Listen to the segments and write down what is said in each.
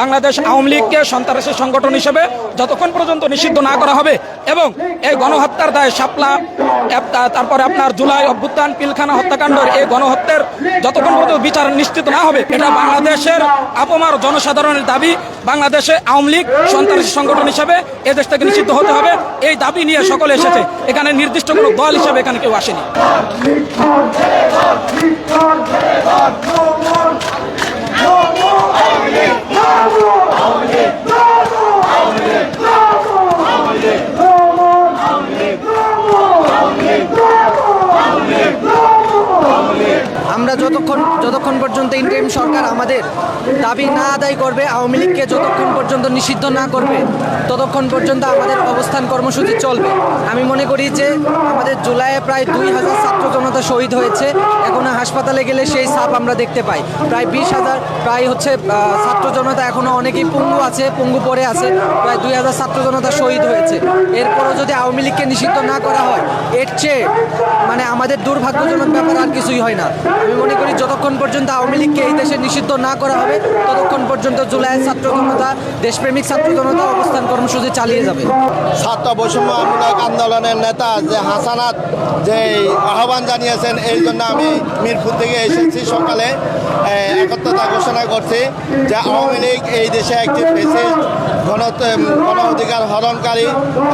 বাংলাদেশ আওয়ামী লীগকে সন্ত্রাসী সংগঠন হিসেবে যতক্ষণ পর্যন্ত নিষিদ্ধ না করা হবে এবং এই গণহত্যার দায় শাপলা তারপরে আপনার জুলাই অভ্যুত্থান, পিলখানা হত্যাকাণ্ডের এই গণহত্যার যতক্ষণ পর্যন্ত বিচার নিশ্চিত না হবে, এটা বাংলাদেশের আপমার জনসাধারণের দাবি। বাংলাদেশে আওয়ামী লীগ সন্ত্রাসী সংগঠন হিসেবে এ দেশ থেকে নিষিদ্ধ হতে হবে। এই দাবি নিয়ে সকলে এসেছে। এখানে নির্দিষ্ট কোনো দল হিসেবে এখানে কেউ আসেনি আমরা যতক্ষণ যতক্ষণ পর্যন্ত ইন্টারিম সরকার আমাদের দাবি না আদায় করবে, আওয়ামী লীগকে যতক্ষণ পর্যন্ত নিষিদ্ধ না করবে, ততক্ষণ পর্যন্ত আমাদের অবস্থান কর্মসূচি চলবে। আমি মনে করি যে আমাদের জুলাইয়ে প্রায় দুই হাজার ছাত্র জনতা শহীদ হয়েছে। এখনও হাসপাতালে গেলে সেই সাপ আমরা দেখতে পাই। প্রায় বিশ হাজার, প্রায় হচ্ছে ছাত্র জনতা এখনও অনেকেই পঙ্গু আছে, পঙ্গু পড়ে আছে। প্রায় দুই হাজার ছাত্র জনতা শহীদ হয়েছে। এরপরও যদি আওয়ামী লীগকে নিষিদ্ধ না করা হয়, এর চেয়ে মানে আমাদের দুর্ভাগ্যজনক ব্যাপার আর কিছুই হয় না। আমি মনে করি যতক্ষণ পর্যন্ত আওয়ামী লীগকে এই দেশে নিষিদ্ধ না করা হবে, ততক্ষণ পর্যন্ত জুলাইয়ের ছাত্র জনতা, দেশপ্রেমিক ছাত্র জনতা অবস্থান কর্মসূচি চালিয়ে যাবে। ছাত্র বৈষম্যমূলক আন্দোলনের নেতা যে হাসানাত যে আহ্বান জানিয়েছেন, এই জন্য আমি মিরপুর থেকে এসেছি সকালে। একত্রতা ঘোষণা করছি যে আওয়ামী লীগ এই দেশে একটি ফেসিস্ট গণ অধিকার হরণকারী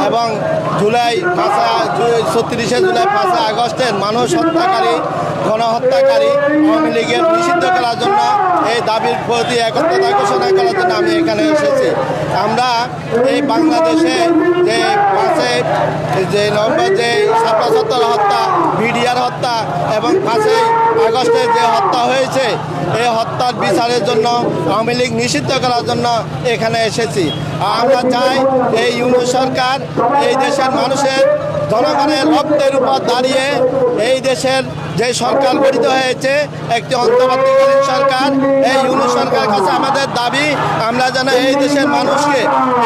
এবং জুলাই পাঁচে ছত্রিশে জুলাই পাঁচে আগস্টের মানুষ হত্যাকারী, গণহত্যাকারী, আওয়ামী লীগের নিষিদ্ধ করার জন্য এই দাবির প্রতি একত্রতা ঘোষণা করার জন্য আমি এখানে এসেছি। আমরা এই বাংলাদেশে যে পাঁচে, যে নভেম্বর যে ছাত্র হত্যা হত্যা এবং পাঁচই আগস্টে যে হত্যা হয়েছে, এই হত্যার বিচারের জন্য আওয়ামী লীগ নিষিদ্ধ করার জন্য এখানে এসেছি। আমরা চাই এই ইউনো সরকার এই দেশের মানুষের জনগণের রক্তের উপর দাঁড়িয়ে এই দেশের যে সরকার গঠিত হয়েছে, একটি অন্তর্বর্তীকালীন সরকার, এই ইউনি সরকার কাছে আমাদের দাবি, আমরা যেন এই দেশের মানুষকে,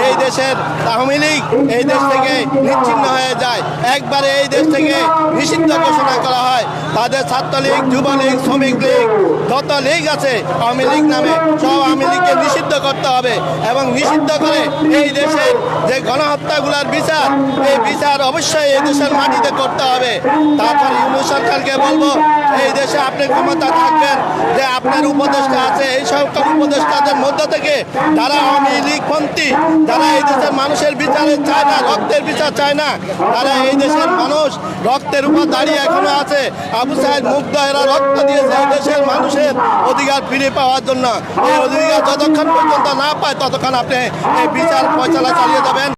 এই দেশের আওয়ামী লীগ এই দেশ থেকে নিচ্ছিন্ন হয়ে যায়। একবারে এই থেকে নিষিদ্ধ ঘোষণা করা হয়। তাদের ছাত্রলীগ, যুবলীগ, শ্রমিক লীগ, যত লীগ আছে, আওয়ামী লীগ নামে সব আওয়ামী লীগকে নিষিদ্ধ করতে হবে এবং নিষিদ্ধ করে এই দেশের যে গণহত্যাগুলোর বিচার, এই বিচার অবশ্যই এই দেশের মাটিতে করতে হবে। তারপর ইউনু সরকারকে বলব, এই দেশে আপনি ক্ষমতা থাকবেন, যে আপনার উপদেষ্টা আছে, এই সকল উপদেষ্টাদের মধ্য থেকে যারা আওয়ামী লীগপন্থী যারা এই দেশের মানুষের বিচারে চায় না, রক্তের বিচার চায় না, তারা এই দেশের মানুষ রক্তের উপর দাঁড়িয়ে এখনও আছে। আবু সাহেব মুগ্ধ, এরা রক্ত দিয়েছে দেশের মানুষের অধিকার ফিরে পাওয়ার জন্য এই অধিকার যতক্ষণ পর্যন্ত না পায়, ততক্ষণ আপনি এই বিচার ফয়সলা চালিয়ে যাবেন।